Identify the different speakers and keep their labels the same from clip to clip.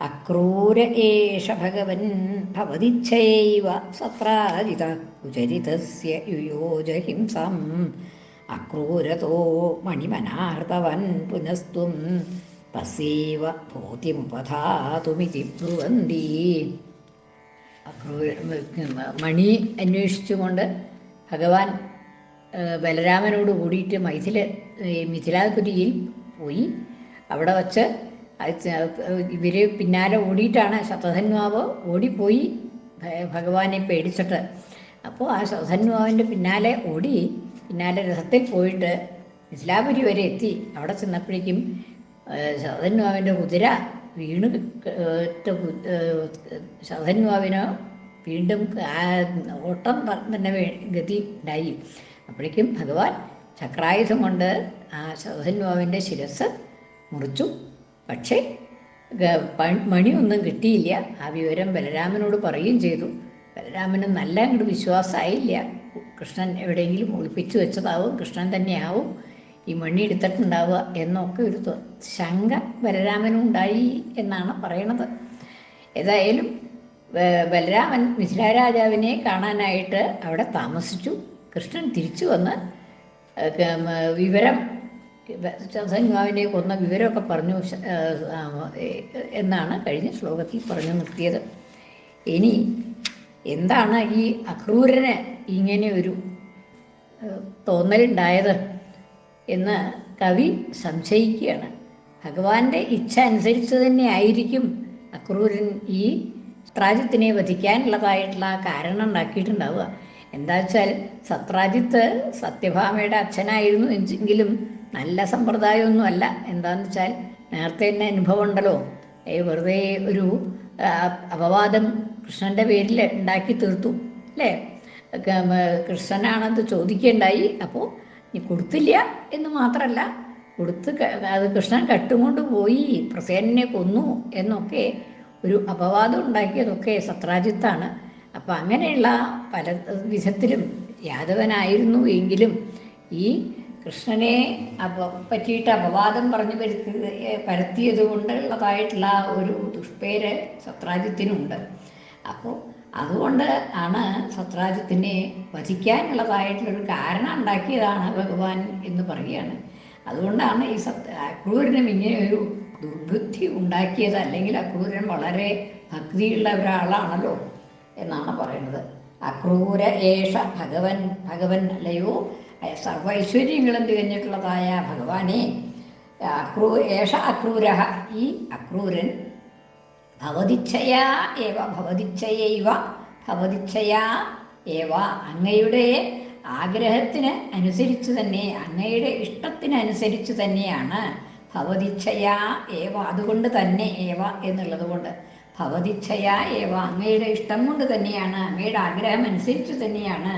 Speaker 1: അക്രൂര ഏഷ ഭഗവൻ ഭവതിച്ഛൈവ സത്രാജിത ഉചരിതസ്യ യുയോജ ഹിംസം. അക്രൂരതോ മണിമനാർത്തവൻ പുനസ്തും പസീവ ഭൂതിമുപധാതുമിതി ബ്രുവന്തി മണി അന്വേഷിച്ചുകൊണ്ട് ഭഗവാൻ ബലരാമനോട് കൂടിയിട്ട് മൈഥില മിഥിലാപുരിയിൽ പോയി. അവിടെ വച്ച് ഇവർ പിന്നാലെ ഓടിയിട്ടാണ് ശതധന്വാവ് ഓടിപ്പോയി. ഭഗവാനെ പേടിച്ചിട്ട്. അപ്പോൾ ആ ശതധന്വാവിന്റെ പിന്നാലെ ഓടി പിന്നാലെ രഥത്തിൽ പോയിട്ട് ഇസ്ലാപുരി വരെ എത്തി. അവിടെ ചെന്നപ്പോഴേക്കും ശതധന്മാവിന്റെ കുതിര വീണ് ശതധന്മാവിന് വീണ്ടും ഓട്ടം തന്നെ ഗതി ഉണ്ടായി. അപ്പോഴേക്കും ഭഗവാൻ ചക്രായുധം കൊണ്ട് ആ ശതധന്മാവിന്റെ ശിരസ് മുറിച്ചു. പക്ഷേ മണിയൊന്നും കിട്ടിയില്ല. ആ വിവരം ബലരാമനോട് പറയുകയും ചെയ്തു. ബലരാമന് നല്ല അങ്ങോട്ട് വിശ്വാസമായില്ല കൃഷ്ണൻ എവിടെയെങ്കിലും ഒളിപ്പിച്ചു വെച്ചതാവും കൃഷ്ണൻ തന്നെയാവും. ഈ മണി എടുത്തിട്ടുണ്ടാവുക എന്നൊക്കെ ഒരു ശങ്ക ബലരാമനും ഉണ്ടായി എന്നാണ് പറയണത്. ഏതായാലും ബലരാമൻ മിഥിലാരാജാവിനെ കാണാനായിട്ട് അവിടെ താമസിച്ചു. കൃഷ്ണൻ തിരിച്ചു വന്ന് വിവരം ചന്ദ്രൻവാവിനെ കൊന്ന വിവരമൊക്കെ പറഞ്ഞു എന്നാണ് കഴിഞ്ഞ ശ്ലോകത്തിൽ പറഞ്ഞു നിർത്തിയത്. ഇനി എന്താണ് ഈ അക്രൂരന് ഇങ്ങനെ ഒരു തോന്നലുണ്ടായത് എന്ന് കവി സംശയിക്കുകയാണ്. ഭഗവാന്റെ ഇച്ഛ അനുസരിച്ച് തന്നെ ആയിരിക്കും അക്രൂരൻ ഈ സത്രാജിത്തിനെ വധിക്കാനുള്ളതായിട്ടുള്ള കാരണം ഉണ്ടാക്കിയിട്ടുണ്ടാവുക. എന്താ വെച്ചാൽ സത്രാജിത്ത് സത്യഭാമയുടെ അച്ഛനായിരുന്നു എങ്കിലും നല്ല സമ്പ്രദായമൊന്നുമല്ല എന്താന്ന് വെച്ചാൽ നേരത്തെ തന്നെ അനുഭവം ഉണ്ടല്ലോ. വെറുതെ ഒരു അപവാദം കൃഷ്ണന്റെ പേരിൽ ഉണ്ടാക്കി തീർത്തു അല്ലേ? കൃഷ്ണനാണെന്ന് ചോദിക്കേണ്ടായി. അപ്പോൾ നീ കൊടുത്തില്ല എന്ന് മാത്രമല്ല കൊടുത്ത് അത് കൃഷ്ണൻ കട്ടുകൊണ്ട് പോയി പ്രസേനെ കൊന്നു എന്നൊക്കെ ഒരു അപവാദം ഉണ്ടാക്കിയതൊക്കെ സത്രാജിത്താണ്. അപ്പം അങ്ങനെയുള്ള പല വിധത്തിലും യാദവനായിരുന്നു എങ്കിലും ഈ കൃഷ്ണനെ അപ പറ്റിയിട്ട് അപവാദം പറഞ്ഞു വരുത്തി പരത്തിയത് കൊണ്ടുള്ളതായിട്ടുള്ള ഒരു ദുഷ്പേര് സത്രാജിത്തിനുണ്ട്. അപ്പോൾ അതുകൊണ്ട് ആണ് സത്രാജിത്തിനെ വധിക്കാനുള്ളതായിട്ടുള്ളൊരു കാരണം ഉണ്ടാക്കിയതാണ് ഭഗവാൻ എന്ന് പറയുകയാണ്. അതുകൊണ്ടാണ് ഈ സത് അക്രൂരനും ഇങ്ങനെ ഒരു ദുർബുദ്ധി ഉണ്ടാക്കിയത് അല്ലെങ്കിൽ അക്രൂരൻ വളരെ ഭക്തിയുള്ള ഒരാളാണല്ലോ എന്നാണ് പറയുന്നത്. അക്രൂര ഏഷ ഭഗവൻ ഭഗവൻ അല്ലയോ? സർവൈശ്വര്യങ്ങളും തികഞ്ഞിട്ടുള്ളതായ ഭഗവാനെ അക്രൂ ഏഷ അക്രൂര ഈ അക്രൂരൻ ഭവതിച്ഛയാ ഏവ ഭവതിച്ഛയൈവ ഭവതിച്ഛയാ ഏവ അങ്ങയുടെ ആഗ്രഹത്തിന് അനുസരിച്ച് തന്നെ അങ്ങയുടെ ഇഷ്ടത്തിനനുസരിച്ച് തന്നെയാണ് ഭവതിച്ഛയാ ഏവ അതുകൊണ്ട് തന്നെ ഏവ എന്നുള്ളത് കൊണ്ട്. ഭവതിച്ഛയാ ഏവ അങ്ങയുടെ ഇഷ്ടം കൊണ്ട് തന്നെയാണ് അങ്ങയുടെ ആഗ്രഹം അനുസരിച്ച് തന്നെയാണ്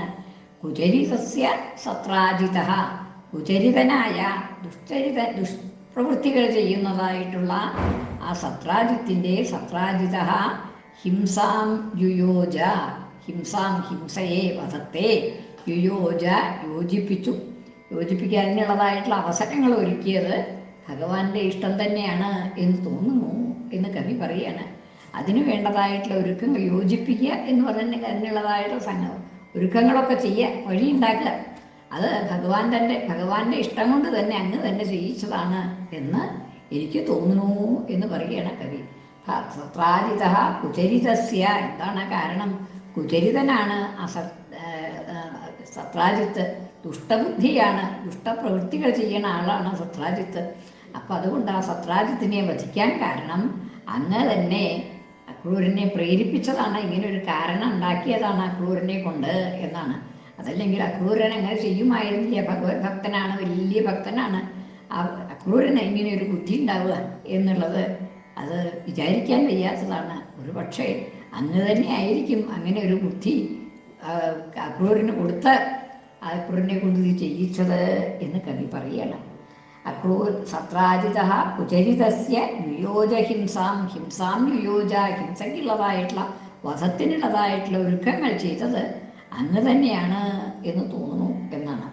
Speaker 1: കുചരിതസ്യ സത്രാജിത. കുചരിതനായ ദുഷ്ചരിത ദുഷ്പ്രവൃത്തികൾ ചെയ്യുന്നതായിട്ടുള്ള ആ സത്രാജിത്തിന്റെ സത്രാജിത ഹിംസാം യുയോജ. ഹിംസാം ഹിംസയെ വധത്തെ യുയോജ യോജിപ്പിച്ചു. യോജിപ്പിക്കാനുള്ളതായിട്ടുള്ള അവസരങ്ങൾ ഒരുക്കിയത് ഭഗവാന്റെ ഇഷ്ടം തന്നെയാണ് എന്ന് തോന്നുന്നു എന്ന് കവി പറയാണ്. അതിനു വേണ്ടതായിട്ടുള്ള ഒരുക്കങ്ങൾ യോജിപ്പിക്കുക എന്ന് പറഞ്ഞ അതിനുള്ളതായിട്ടുള്ള സംഘം ഒരുക്കങ്ങളൊക്കെ ചെയ്യുക വഴി ഉണ്ടാക്കുക അത് ഭഗവാൻ തന്റെ ഭഗവാന്റെ ഇഷ്ടം കൊണ്ട് തന്നെ അങ്ങ് തന്നെ ചെയ്യിച്ചതാണ് എന്ന് എനിക്ക് തോന്നുന്നു എന്ന് പറയുകയാണ് കവി. സത്രാജിത കുചരിതസ്യ. എന്താണ് കാരണം? കുചരിതനാണ് ഏഹ് സത്രാജിത്ത്. ദുഷ്ടബുദ്ധിയാണ്. ദുഷ്ടപ്രവൃത്തികൾ ചെയ്യുന്ന ആളാണ് സത്രാജിത്ത്. അപ്പം അതുകൊണ്ട് ആ സത്രാജിത്തിനെ വധിക്കാൻ കാരണം അങ്ങ് തന്നെ അക്രൂരനെ പ്രേരിപ്പിച്ചതാണ് ഇങ്ങനെ ഒരു കാരണം ഉണ്ടാക്കിയതാണ് അക്രൂരനെ കൊണ്ട് എന്നാണ്. അതല്ലെങ്കിൽ അക്രൂരൻ അങ്ങനെ ചെയ്യുമായിരുന്നില്ല ഭഗവത് ഭക്തനാണ് വലിയ ഭക്തനാണ്. അക്രൂരന് ഇങ്ങനെ ഒരു ബുദ്ധി ഉണ്ടാവുക എന്നുള്ളത് അത് വിചാരിക്കാൻ വയ്യാത്തതാണ്. ഒരു പക്ഷേ അങ്ങ് തന്നെ ആയിരിക്കും അങ്ങനെ ഒരു ബുദ്ധി അക്രൂരിന് കൊടുത്ത് അക്രൂരനെ കൊണ്ട് ഇത് ചെയ്യിച്ചത് എന്ന് കവി പറയണം. അക്രൂർ സത്രാജിത കുചരിതസ്യ വിയോജ ഹിംസാം ഹിംസാം വിയോജ ഹിംസയ്ക്കുള്ളതായിട്ടുള്ള വധത്തിനുള്ളതായിട്ടുള്ള ഒരുക്കങ്ങൾ ചെയ്തത് അങ്ങ് തന്നെയാണ് എന്ന് തോന്നുന്നു എന്നാണ്.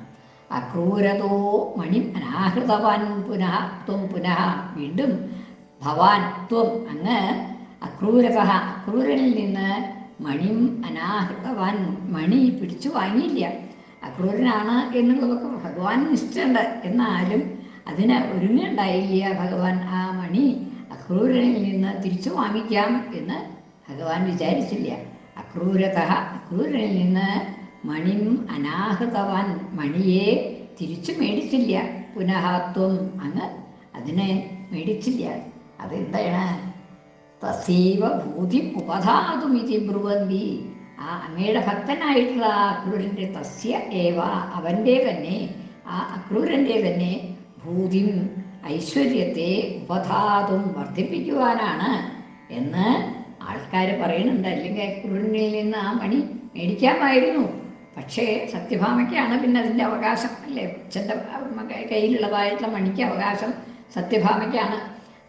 Speaker 1: അക്രൂരതോ മണി അനാഹൃതവാൻ പുനഃ ത്വം പുനഃ വീണ്ടും ഭവാൻ ത്വം അങ്ങ് അക്രൂരത അക്രൂരനിൽ നിന്ന് മണിയും അനാഹൃതവാൻ മണി പിടിച്ചു വാങ്ങിയില്ല. അക്രൂരനാണ് എന്നുള്ളതൊക്കെ ഭഗവാൻ നിശ്ചയുണ്ട് എന്നാലും അതിന് ഒരുങ്ങുണ്ടായില്ല ഭഗവാൻ. ആ മണി അക്രൂരനിൽ നിന്ന് തിരിച്ചു വാങ്ങിക്കാം എന്ന് ഭഗവാൻ വിചാരിച്ചില്ല. അക്രൂരത അക്രൂരനിൽ നിന്ന് മണിം അനാഹൃതവാൻ മണിയെ തിരിച്ചു മേടിച്ചില്ല. പുനഃത്വം അങ്ങ് അതിനെ മേടിച്ചില്ല. അതെന്താണ്? തസീവ ഭൂതി ഉപധാതുമിതി ബ്രുവന്തി. ആ അങ്ങയുടെ ഭക്തനായിട്ടുള്ള ആ അക്രൂരന്റെ തസ്യ ഏവ അവന്റെ തന്നെ. ആ അക്രൂരന്റെ തന്നെ ഭൂതിം ഐശ്വര്യത്തെ ഉപധാതും വർദ്ധിപ്പിക്കുവാനാണ് എന്ന് ആൾക്കാർ പറയുന്നുണ്ട്. അല്ലെങ്കിൽ കുരുണിൽ നിന്ന് ആ മണി മേടിക്കാമായിരുന്നു പക്ഷേ സത്യഭാമയ്ക്കാണ് പിന്നെ അതിന്റെ അവകാശം അല്ലേ? അച്ഛന്റെ കയ്യിലുള്ളതായിട്ടുള്ള മണിക്ക് അവകാശം സത്യഭാമയ്ക്കാണ്.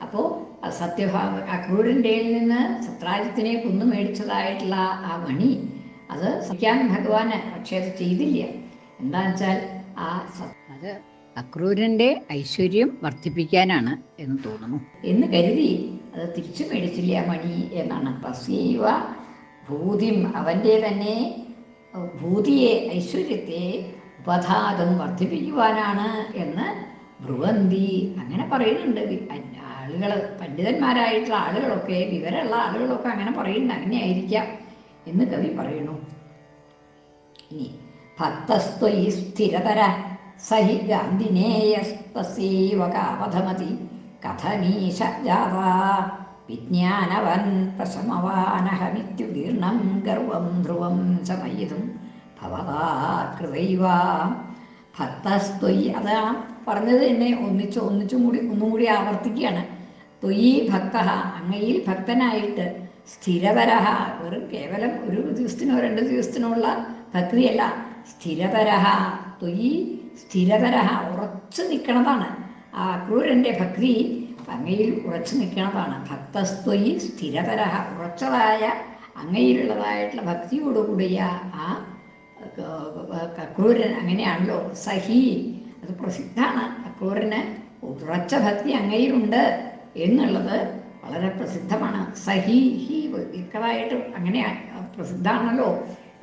Speaker 1: അപ്പോൾ ആ സത്യഭാമ അക്രൂരന്റെ നിന്ന് സത്രാജിത്തിനെ കുന്നു മേടിച്ചതായിട്ടുള്ള ആ മണി അത് സത്യാൻ ഭഗവാന് പക്ഷേ അത് ചെയ്തില്ല. എന്താണെന്ന് വെച്ചാൽ ആ സത് അത് അക്രൂരന്റെ ഐശ്വര്യം വർദ്ധിപ്പിക്കാനാണ് എന്ന് തോന്നുന്നു. എന്ന് കരുതി അത് തിരിച്ചു മേടിച്ചില്ല മണി എന്നാണ്. തസ്യവ ഭൂതിം അവന്റെ തന്നെ ഭൂതിയെ ഐശ്വര്യത്തെ ഉപധാതം വർദ്ധിപ്പിക്കുവാനാണ് എന്ന് ഭ്രുവന്തി അങ്ങനെ പറയുന്നുണ്ട്. ആളുകൾ പണ്ഡിതന്മാരായിട്ടുള്ള ആളുകളൊക്കെ വിവരമുള്ള ആളുകളൊക്കെ അങ്ങനെ പറയുന്നുണ്ട്. അങ്ങനെ ആയിരിക്കാം എന്ന് കവി പറയുന്നു. ഇനി ഭക്തസ്ത്വ ഈ സ്ഥിരതര സഹി ഗാന്ധിനേയസ്തസീവ കാവധമതി കഥനീശ ജാത വിജ്ഞാനവൻ പ്രശമവാനഹമിത്യുദീർണം ഗർവം ധ്രുവം ശമയിതും ഭവതാ കൃതൈവ. ഭക്തസ്ത്വയി അതാ പറഞ്ഞത് തന്നെ ഒന്നിച്ച് ഒന്നിച്ചും കൂടി ഒന്നും കൂടി ആവർത്തിക്കുകയാണ്. ത്വയി ഭക്ത അങ്ങയിൽ ഭക്തനായിട്ട് സ്ഥിരതരഹ വെറും കേവലം ഒരു ദിവസത്തിനോ രണ്ട് ദിവസത്തിനോ ഉള്ള ഭക്തിയല്ല സ്ഥിരതരഹ ത്വയി സ്ഥിരതരഹ ഉറച്ചു നിൽക്കണതാണ്. ആ അക്രൂരന്റെ ഭക്തി അങ്ങയിൽ ഉറച്ചു നിൽക്കണതാണ്. ഭക്തസ്ത്വയി സ്ഥിരതരഹ ഉറച്ചതായ അങ്ങയിലുള്ളതായിട്ടുള്ള ഭക്തിയോടുകൂടിയ ആ അക്രൂരൻ അങ്ങനെയാണല്ലോ. സഹി അത് പ്രസിദ്ധമാണ്. അക്രൂരന് ഉറച്ച ഭക്തി അങ്ങയിലുണ്ട് എന്നുള്ളത് വളരെ പ്രസിദ്ധമാണ്. സഹി ഹി ഇക്കതായിട്ട് അങ്ങനെ പ്രസിദ്ധമാണല്ലോ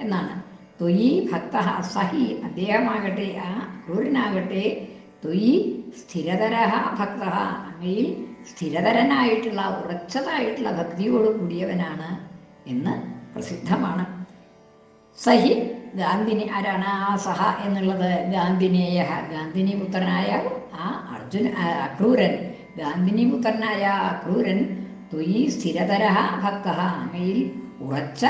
Speaker 1: എന്നാണ്. തൊയി ഭക്ത സഹി. അദ്ദേഹമാകട്ടെ ആ ക്രൂരനാകട്ടെ തൊയി സ്ഥിരതര ഭക്ത. അങ്ങയിൽ സ്ഥിരതരനായിട്ടുള്ള ഉറച്ചതായിട്ടുള്ള ഭക്തിയോട് കൂടിയവനാണ് എന്ന് പ്രസിദ്ധമാണ്. സഹി ഗാന്ധിനി ആരാണ്? ആ സഹ എന്നുള്ളത് ഗാന്ധിനേയ. ഗാന്ധിനി പുത്രനായ ആ അർജുന അക്രൂരൻ. ഗാന്ധിനി പുത്രനായ അക്രൂരൻ തൊയി സ്ഥിരതര ഭക്ത. അങ്ങയിൽ ഉറച്ച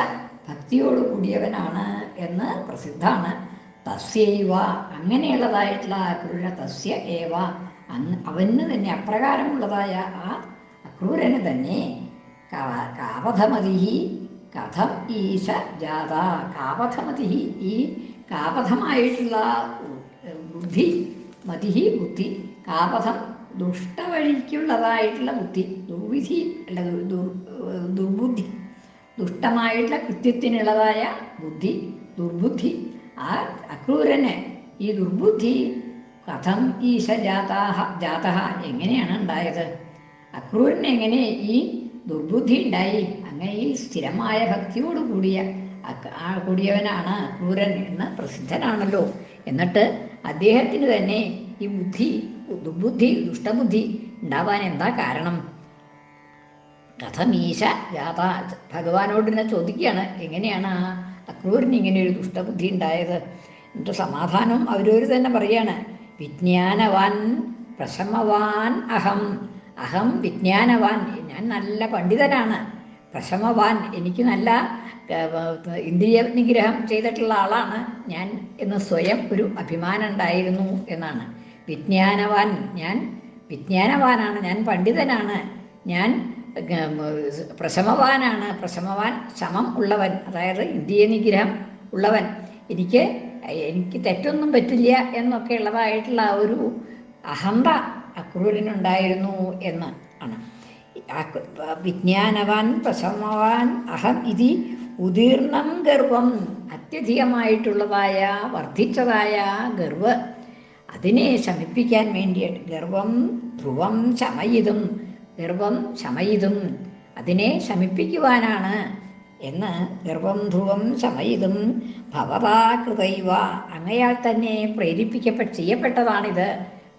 Speaker 1: ഭക്തിയോട് കൂടിയവനാണ് എന്ന് പ്രസിദ്ധമാണ്. തസ്യൈവ അങ്ങനെയുള്ളതായിട്ടുള്ള അക്രൂര തസ്യ ഏവ. അന്ന് അവന് തന്നെ അപ്രകാരമുള്ളതായ ആ അക്രൂരന് തന്നെ കാവധമതിഹി കഥം ഈശ ജാത. കാവധമതിഹി ഈ കാവധമായിട്ടുള്ള ബുദ്ധി മതിഹി ബുദ്ധി കാവധം ദുഷ്ടവഴിക്കുള്ളതായിട്ടുള്ള ബുദ്ധി ദുർവിധി അല്ല ദുർ- ദുർ- ദുർബുദ്ധി. ദുഷ്ടമായിട്ടുള്ള കൃത്യത്തിനുള്ളതായ ബുദ്ധി ദുർബുദ്ധി. ആ അക്രൂരന് ഈ ദുർബുദ്ധി കഥം ഈശ ജാതാഹ ജാതഹ എങ്ങനെയാണ് ഉണ്ടായത്? അക്രൂരന് എങ്ങനെ ഈ ദുർബുദ്ധി ഉണ്ടായി? അങ്ങനെ ഈ സ്ഥിരമായ ഭക്തിയോട് കൂടിയ ആ കൂടിയവനാണ് അക്രൂരൻ എന്ന് പ്രസിദ്ധനാണല്ലോ. എന്നിട്ട് അദ്ദേഹത്തിന് തന്നെ ഈ ബുദ്ധി ദുർബുദ്ധി ദുഷ്ടബുദ്ധി ഉണ്ടാവാൻ എന്താ കാരണം? കഥമീശ യാഥാ ഭഗവാനോട് തന്നെ ചോദിക്കുകയാണ് എങ്ങനെയാണ് ആ അക്രൂരിന് ഇങ്ങനെ ഒരു ദുഷ്ടബുദ്ധി ഉണ്ടായത്? എന്നിട്ട് സമാധാനം അവരവർ തന്നെ പറയാണ് വിജ്ഞാനവാൻ പ്രശമവാൻ അഹം അഹം വിജ്ഞാനവാൻ ഞാൻ നല്ല പണ്ഡിതനാണ് പ്രശമവാൻ എനിക്ക് നല്ല ഇന്ദ്രിയ നിഗ്രഹം ചെയ്തിട്ടുള്ള ആളാണ് ഞാൻ എന്ന് സ്വയം ഒരു അഭിമാനം ഉണ്ടായിരുന്നു എന്നാണ്. വിജ്ഞാനവാൻ ഞാൻ വിജ്ഞാനവാനാണ് ഞാൻ പണ്ഡിതനാണ് ഞാൻ പ്രശമവാനാണ്. പ്രശമവാൻ ശമം ഉള്ളവൻ. അതായത് ഇന്ത്യ നിഗ്രഹം ഉള്ളവൻ. എനിക്ക് എനിക്ക് തെറ്റൊന്നും പറ്റില്ല എന്നൊക്കെ ഉള്ളതായിട്ടുള്ള ആ ഒരു അഹന്ത അക്രൂരനുണ്ടായിരുന്നു എന്ന് ആണ്. വിജ്ഞാനവാൻ പ്രശമവാൻ അഹം ഇതി ഉദീർണം ഗർവം അത്യധികമായിട്ടുള്ളതായ വർദ്ധിച്ചതായ ഗർവ്. അതിനെ ശമിപ്പിക്കാൻ വേണ്ടിയിട്ട് ഗർവം ധ്രുവം ശമയിതും ഗർവം ശമയിതും അതിനെ ശമിപ്പിക്കുവാനാണ് എന്ന് ഗർവം ധ്രുവം ശമയിതും ഭവതാ അങ്ങയാൽ തന്നെ പ്രേരിപ്പിക്കപ്പെ ചെയ്യപ്പെട്ടതാണിത്.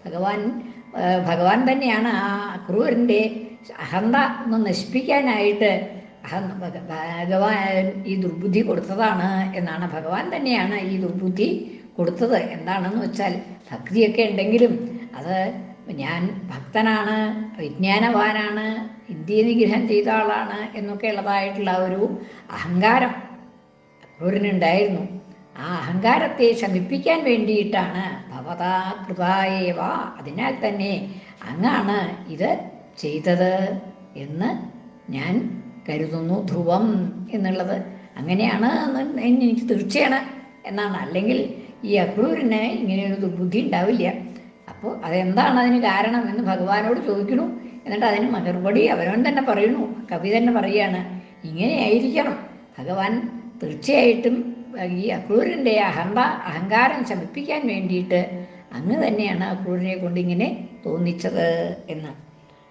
Speaker 1: ഭഗവാൻ ഭഗവാൻ തന്നെയാണ് ആ ക്രൂരന്റെ അഹന്ത ഒന്ന് നശിപ്പിക്കാനായിട്ട് ഭഗവാൻ ഈ ദുർബുദ്ധി കൊടുത്തതാണ് എന്നാണ് ഭഗവാൻ തന്നെയാണ് ഈ ദുർബുദ്ധി കൊടുത്തത്. എന്താണെന്ന് വെച്ചാൽ ഭക്തിയൊക്കെ ഉണ്ടെങ്കിലും അത് ഞാൻ ഭക്തനാണ് വിജ്ഞാനവാനാണ് ഇന്ത്യ നിഗ്രഹം ചെയ്ത ആളാണ് എന്നൊക്കെ ഉള്ളതായിട്ടുള്ള ഒരു അഹങ്കാരം അക്രൂരനുണ്ടായിരുന്നു ആ അഹങ്കാരത്തെ ശമിപ്പിക്കാൻ വേണ്ടിയിട്ടാണ് ഭവതാ കൃതായേവ അതിനാൽ തന്നെ അങ്ങാണ് ഇത് ചെയ്തത് എന്ന് ഞാൻ കരുതുന്നു ധ്രുവം എന്നുള്ളത്. അങ്ങനെയാണ് എനിക്ക് തീർച്ചയാണ് എന്നാണ്. അല്ലെങ്കിൽ ഈ അക്രൂരിന് ഇങ്ങനെയൊരു ദുർബുദ്ധി ഉണ്ടാവില്ല. അപ്പോൾ അതെന്താണ് അതിന് കാരണം എന്ന് ഭഗവാനോട് ചോദിക്കുന്നു എന്നിട്ട് അതിന് മറുപടി അവരവൻ തന്നെ പറയുന്നു. കവി തന്നെ പറയാണ് ഇങ്ങനെയായിരിക്കണം. ഭഗവാൻ തീർച്ചയായിട്ടും ഈ അക്രൂരന്റെ അഹന്ത അഹങ്കാരം ശമിപ്പിക്കാൻ വേണ്ടിയിട്ട് അങ്ങ് തന്നെയാണ് അക്രൂരനെ കൊണ്ട് ഇങ്ങനെ തോന്നിച്ചത് എന്ന്.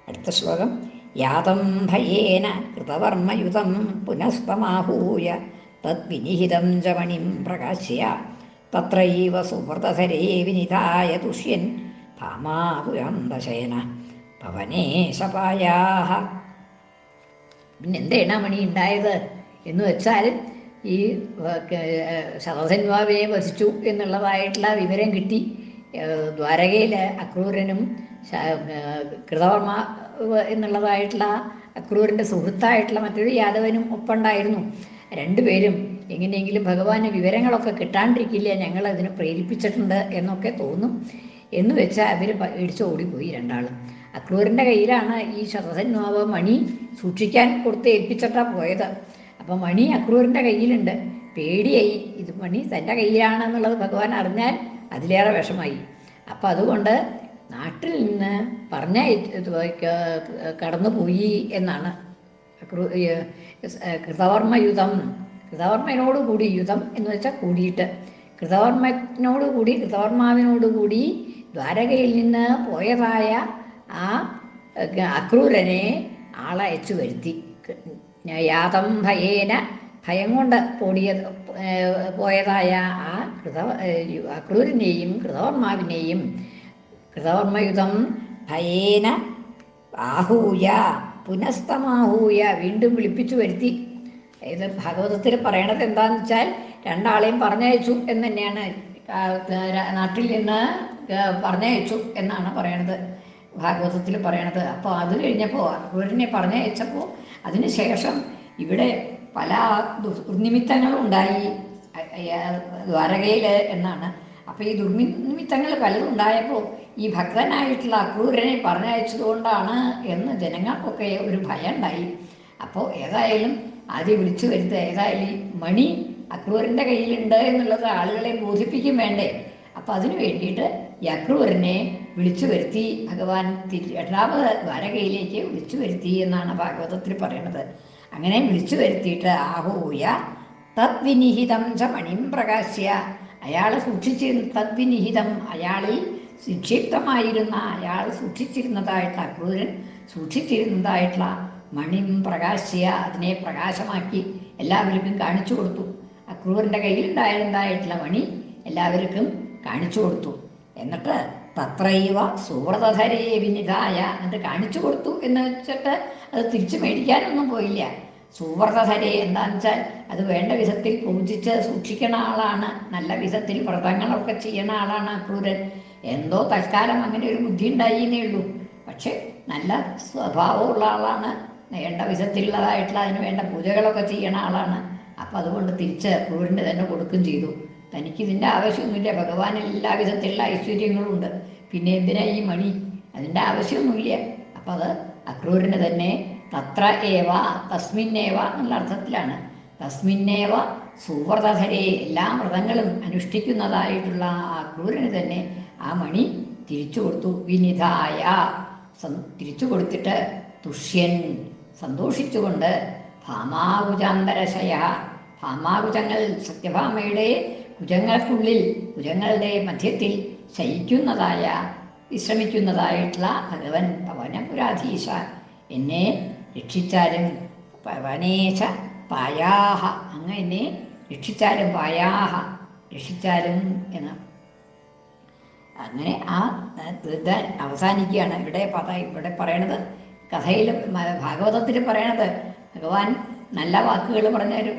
Speaker 1: അടുത്ത ശ്ലോകം യാതം ഭയേന കൃതവർമ്മയുതം പുനസ്തമാഹൂയ തദ്വിനിഹിതം ജമണിം മണിം പ്രകാശ്യ തത്രൈവ സുഹൃതധരേ വിനിതായ തുഷ്യൻ ഭാമാപുരാന്തശയന ഭവനേശപായാഹ പിന്നെ എന്താണ് മണി ഉണ്ടായത്? എന്ന് വെച്ചാൽ ഈ ശതധന്വാവിനെ വസിച്ചു എന്നുള്ളതായിട്ടുള്ള വിവരം കിട്ടി. ദ്വാരകയിൽ അക്രൂരനും കൃതവർമ്മ എന്നുള്ളതായിട്ടുള്ള അക്രൂരന്റെ സുഹൃത്തായിട്ടുള്ള മറ്റൊരു യാദവനും ഒപ്പമുണ്ടായിരുന്നു. രണ്ടുപേരും എങ്ങനെയെങ്കിലും ഭഗവാന് വിവരങ്ങളൊക്കെ കിട്ടാണ്ടിരിക്കില്ല ഞങ്ങൾ അതിനെ പ്രേരിപ്പിച്ചിട്ടുണ്ട് എന്നൊക്കെ തോന്നും. എന്ന് വെച്ചാൽ അവർ ഇടിച്ച് ഓടിപ്പോയി രണ്ടാളും. അക്രൂരന്റെ കയ്യിലാണ് ഈ ശതസന്മാവ് മണി സൂക്ഷിക്കാൻ കൊടുത്ത് ഏൽപ്പിച്ചിട്ടാണ് പോയത്. അപ്പം മണി അക്രൂരന്റെ കയ്യിലുണ്ട്. പേടിയായി. ഇത് മണി തന്റെ കയ്യിലാണെന്നുള്ളത് ഭഗവാൻ അറിഞ്ഞാൽ അതിലേറെ വിഷമായി. അപ്പം അതുകൊണ്ട് നാട്ടിൽ നിന്ന് പറഞ്ഞ കടന്നുപോയി എന്നാണ് കൃതവർമ്മ കൃതവർമ്മയുധം. കൃതവർമ്മനോട് കൂടി യുധം എന്ന് വെച്ചാൽ കൂടിയിട്ട്. കൃതവർമ്മനോട് കൂടി കൂടി ദ്വാരകയിൽ നിന്ന് പോയതായ ആ അക്രൂരനെ ആളയച്ചു വരുത്തി. യാതം ഭയേന ഭയം കൊണ്ട് പൊടിയത് പോയതായ ആ കൃത ഏഹ്, അക്രൂരനെയും കൃതവർമാവിനെയും കൃതവർമ്മയുധം ഭയേന ആഹൂയ പുനസ്തമാഹൂയ വീണ്ടും വിളിപ്പിച്ചു വരുത്തി. ഇത് ഭാഗവതത്തിൽ പറയണത് എന്താണെന്ന് വെച്ചാൽ രണ്ടാളെയും പറഞ്ഞയച്ചു എന്ന് തന്നെയാണ് നാട്ടിൽ നിന്ന് പറഞ്ഞയച്ചു എന്നാണ് പറയണത്. ഭാഗവതത്തിൽ പറയണത്. അപ്പോൾ അത് കഴിഞ്ഞപ്പോൾ അക്ബറിനെ പറഞ്ഞയച്ചപ്പോൾ അതിന് ശേഷം ഇവിടെ പല ദുർനിമിത്തങ്ങളും ഉണ്ടായി. ദ്വാരകയിൽ എന്നാണ്. അപ്പോൾ ഈ ദുർനിമിത്തങ്ങൾ പലതും ഉണ്ടായപ്പോൾ ഈ ഭക്തനായിട്ടുള്ള അക്രൂരനെ പറഞ്ഞയച്ചതുകൊണ്ടാണ് എന്ന് ജനങ്ങൾക്കൊക്കെ ഒരു ഭയം ഉണ്ടായി അപ്പോൾ ഏതായാലും ആദ്യം വിളിച്ചു വരുത്ത ഏതായാലും മണി അക്രൂരന്റെ കയ്യിലുണ്ട് എന്നുള്ളത് ആളുകളെ ബോധിപ്പിക്കും വേണ്ടേ. അപ്പോൾ അതിനു വേണ്ടിയിട്ട് ഈ അക്രൂരനെ വിളിച്ചു വരുത്തി. ഭഗവാൻ തിരി എട്ടാമത് ദ്വാരകയിലേക്ക് വിളിച്ചു വരുത്തി എന്നാണ് ഭാഗവതത്തിൽ പറയുന്നത് അങ്ങനെ വിളിച്ചു വരുത്തിയിട്ട് ആഹൂയ തദ്വിനിഹിതം ച മണിം പ്രകാശ്യ. അയാളെ സൂക്ഷിച്ചിരുന്ന തദ്വിനിഹിതം അയാളിൽ നിക്ഷിപ്തമായിരുന്ന അയാൾ സൂക്ഷിച്ചിരുന്നതായിട്ടുള്ള അക്രൂരൻ സൂക്ഷിച്ചിരുന്നതായിട്ടുള്ള മണിം പ്രകാശ്യ അതിനെ പ്രകാശമാക്കി എല്ലാവർക്കും കാണിച്ചു കൊടുത്തു. അക്രൂരന്റെ കയ്യിലുണ്ടായിരുന്നതായിട്ടുള്ള മണി എല്ലാവർക്കും കാണിച്ചു കൊടുത്തു. എന്നിട്ട് തത്രൈവ സുവ്രതധരേ വിനിതായ എന്നിട്ട് കാണിച്ചു കൊടുത്തു എന്ന് വെച്ചിട്ട് അത് തിരിച്ചു മേടിക്കാനൊന്നും പോയില്ല. സുവ്രതധരെ എന്താണെന്ന് വെച്ചാൽ അത് വേണ്ട വിധത്തിൽ പൂജിച്ച് സൂക്ഷിക്കണ ആളാണ് നല്ല വിധത്തിൽ വ്രതങ്ങളൊക്കെ ചെയ്യണ ആളാണ് അക്രൂരൻ. എന്തോ തൽക്കാലം അങ്ങനെ ഒരു ബുദ്ധി ഉണ്ടായി എന്നേ ഉള്ളൂ. പക്ഷെ നല്ല സ്വഭാവമുള്ള ആളാണ് വേണ്ട വിധത്തിലുള്ളതായിട്ടുള്ള അതിന് വേണ്ട പൂജകളൊക്കെ ചെയ്യണ ആളാണ്. അപ്പം അതുകൊണ്ട് തിരിച്ച് അക്രൂരന് തന്നെ കൊടുക്കുകയും ചെയ്തു. തനിക്ക് ഇതിന്റെ ആവശ്യമൊന്നുമില്ല ഭഗവാൻ എല്ലാവിധത്തിലുള്ള ഐശ്വര്യങ്ങളുണ്ട്. പിന്നെ എന്തിനാ ഈ മണി? അതിന്റെ ആവശ്യമൊന്നുമില്ല. അപ്പം അത് അക്രൂരന് തന്നെ തത്ര ഏവ തസ്മിന്നേവ എന്നുള്ള അർത്ഥത്തിലാണ്. തസ്മിന്നേവ സുവ്രതധരെ എല്ലാ വ്രതങ്ങളും അനുഷ്ഠിക്കുന്നതായിട്ടുള്ള ആ ക്രൂരന് തന്നെ ആ മണി തിരിച്ചു കൊടുത്തു. വിനിതായ സം- തിരിച്ചു കൊടുത്തിട്ട് തുഷ്യൻ. സന്തോഷിച്ചുകൊണ്ട് ഭാമാകുജാന്തരശയ. ഭാമാകുജങ്ങൾ സത്യഭാമയുടെ കുജങ്ങൾക്കുള്ളിൽ കുജങ്ങളുടെ മധ്യത്തിൽ ശയിക്കുന്നതായ വിശ്രമിക്കുന്നതായിട്ടുള്ള ഭഗവൻ പവനപുരാധീശ എന്നെ രക്ഷിച്ചാലും പവനേശ പായാഹ. അങ്ങ് എന്നെ രക്ഷിച്ചാലും പായാഹ രക്ഷിച്ചാലും എന്ന്. അങ്ങനെ ആ ഇത് അവസാനിക്കുകയാണ്. ഇവിടെ ഇവിടെ പറയണത് കഥയിൽ ഭാഗവതത്തിൽ പറയണത് ഭഗവാൻ നല്ല വാക്കുകൾ പറഞ്ഞ ഒരു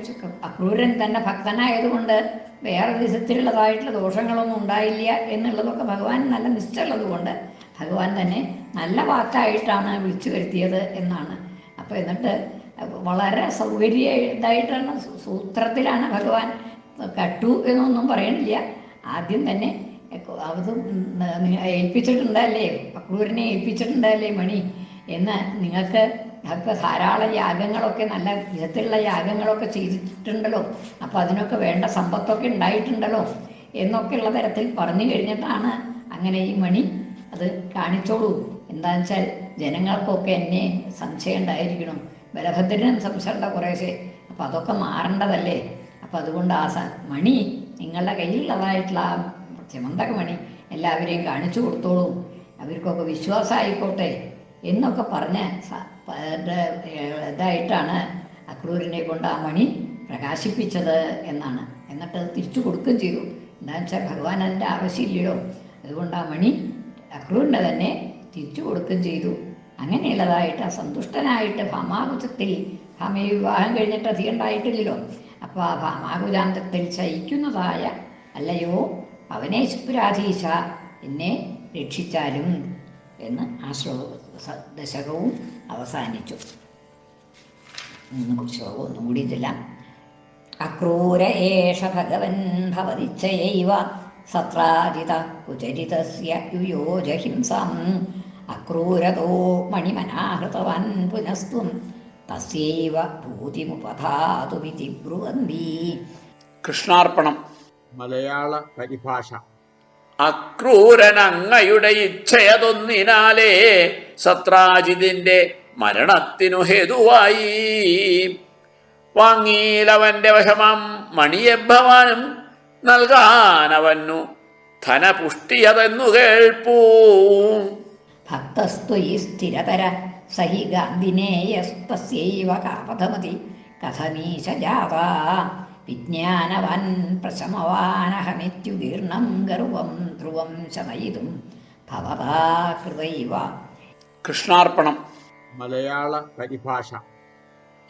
Speaker 1: അക്രൂരൻ തന്നെ ഭക്തനായതുകൊണ്ട് വേറെ വിധത്തിലുള്ളതായിട്ടുള്ള ദോഷങ്ങളൊന്നും ഉണ്ടായില്ല എന്നുള്ളതൊക്കെ ഭഗവാൻ നല്ല നിശ്ചയുള്ളത് കൊണ്ട് ഭഗവാൻ തന്നെ നല്ല വാക്കായിട്ടാണ് വിളിച്ചു വരുത്തിയത് എന്നാണ്. അപ്പോൾ എന്നിട്ട് വളരെ സൗകര്യ ഇതായിട്ടാണ് സൂത്രത്തിലാണ് ഭഗവാൻ കട്ടു എന്നൊന്നും പറയണില്ല. ആദ്യം തന്നെ അത് ഏൽപ്പിച്ചിട്ടുണ്ടല്ലേ? അക്രൂരനെ ഏൽപ്പിച്ചിട്ടുണ്ടല്ലേ മണി? എന്ന് നിങ്ങൾക്ക് ഒക്കെ ധാരാളം യാഗങ്ങളൊക്കെ നല്ല വിധത്തിലുള്ള യാഗങ്ങളൊക്കെ ചെയ്തിട്ടുണ്ടല്ലോ. അപ്പോൾ അതിനൊക്കെ വേണ്ട സമ്പത്തൊക്കെ ഉണ്ടായിട്ടുണ്ടല്ലോ എന്നൊക്കെയുള്ള തരത്തിൽ പറഞ്ഞു കഴിഞ്ഞിട്ടാണ് അങ്ങനെ ഈ മണി അത് കാണിച്ചോളൂ. എന്താണെന്ന് വെച്ചാൽ ജനങ്ങൾക്കൊക്കെ എന്നെ സംശയം ഉണ്ടായിരിക്കണം. ബലഭദ്രനും സംശയമുണ്ട കുറേശ്ശെ. അപ്പം അതൊക്കെ മാറേണ്ടതല്ലേ? അപ്പം അതുകൊണ്ട് ആ മണി നിങ്ങളുടെ കയ്യിലുള്ളതായിട്ടുള്ള ആ ചെമന്തക മണി എല്ലാവരെയും കാണിച്ചു കൊടുത്തോളൂ. അവർക്കൊക്കെ വിശ്വാസമായിക്കോട്ടെ. എന്നൊക്കെ പറഞ്ഞ് ഇതായിട്ടാണ് അക്രൂരിനെ കൊണ്ട് ആ മണി പ്രകാശിപ്പിച്ചത് എന്നാണ്. എന്നിട്ട് അത് തിരിച്ചു കൊടുക്കുകയും ചെയ്തു. എന്താണെന്ന് വെച്ചാൽ ഭഗവാൻ അതിന്റെ ആവശ്യമില്ലല്ലോ. അതുകൊണ്ട് ആ മണി അക്രൂരിന്റെ തന്നെ തിരിച്ചു കൊടുക്കുകയും ചെയ്തു. അങ്ങനെയുള്ളതായിട്ട് സന്തുഷ്ടനായിട്ട് ഭാമാകുചത്തിൽ ഭാമയെ വിവാഹം കഴിഞ്ഞിട്ട് അധികം ഉണ്ടായിട്ടില്ലല്ലോ. അപ്പോൾ ആ ഭാമാകുജാന്തത്തിൽ ശയിക്കുന്നതായ അല്ലയോ അവനേശ്വരാധീശ എന്നെ രക്ഷിച്ചാലും എന്ന് ആ ശ്ലോക. ദശകവും അവസാനിച്ചു. ശ്ലോകം ഒന്നും കൂടി ഇതില്ല. അക്രൂര ഏഷ ഭഗവൻ ഭവതിച്ഛയൈവ സത്രാജിത കുചരിതസ്യ യുയോജഹിംസാം അക്രൂരതോ മണിമനാഹൃതവാൻ പുനസ്ത്വം തസ്യൈവ ഭൂതിമുപധാതുമിതി ബ്രുവന്തി.
Speaker 2: കൃഷ്ണാർപ്പണം.
Speaker 3: മലയാള പരിഭാഷ.
Speaker 2: അക്രൂരനങ്ങയുടെ ഇച്ഛയതൊന്നിനാലേ സത്രാജിതിന്റെ മരണത്തിനു ഹേതുവായി. വാങ്ങിയിലവന്റെ വശമാം മണിയെ ഭവാനും നൽകാനവന്നു ധനപുഷ്ടിയതെന്നു കേൾപ്പൂ.
Speaker 1: ഭക്തസ്തു ഈ സ്ഥിരതര സഹി ഗാന്ധിനേയസ്തസ്യൈവ കാപഥമതി കഥമീശ വിജ്ഞാനവാൻ പ്രശമവാനഹമിത്യുദീർണം ഗർവം ധ്രുവം ശമയിതും ഭവതാകൃതൈവ
Speaker 2: കൃഷ്ണാർപ്പണം.
Speaker 3: മലയാള പരിഭാഷ.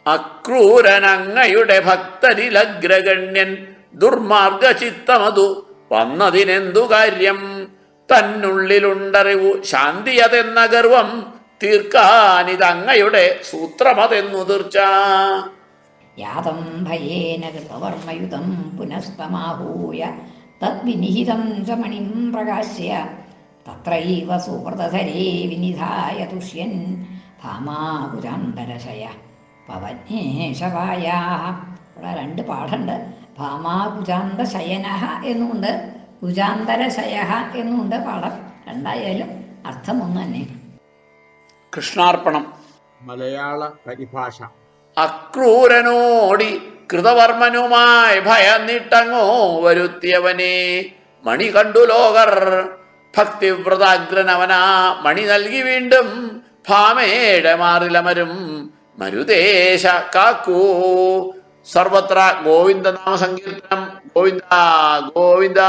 Speaker 2: അക്രൂരനങ്ങയുടെ ഭക്തരിലഗ്രഗണ്യൻ ദുർമാർഗചിത്തമതു വന്നതിനെന്തു കാര്യം? തന്നുള്ളിലുണ്ടറിവു ശാന്തിയതെന്ന ഗർവം തീർക്കാനിതങ്ങയുടെ സൂത്രമതെന്നു തീർച്ച.
Speaker 1: യാതം ഭയേന കൃതവർമ്മയുതം പുനസ്തമാഹൂയ. തദ്വിനിഹിതം ച മണിം പ്രകാശ്യ. തത്രൈവ സുഹൃതധരേ വിനിധായ തുഷ്യൻ. ഭാമാകുരാന്തരശയ. പവനേശവായാ ഇവിടെ രണ്ട് പാഠമുണ്ട് ഭാമാകുജാന്തശയന എന്നുമുണ്ട് കുജാന്തരശയ എന്നുമുണ്ട് പാഠം. രണ്ടായാലും അർത്ഥം ഒന്ന് തന്നെ
Speaker 2: കൃഷ്ണാർപ്പണം.
Speaker 3: മലയാള പരിഭാഷ.
Speaker 2: അക്രൂരനോടി കൃതവർമ്മനുമായി ഭയന്നിട്ടങ്ങോ വരുത്തിയവനെ. മണി കണ്ടു ലോകർ. ഭക്തിവ്രതാഗ്രനവനാ മണി നൽകി വീണ്ടും. ഭാമയുടെ മാറിലമരും. മരുദേശ കാക്കൂ. സർവത്ര ഗോവിന്ദനാമ സങ്കീർത്തനം. ഗോവിന്ദ ഗോവിന്ദ.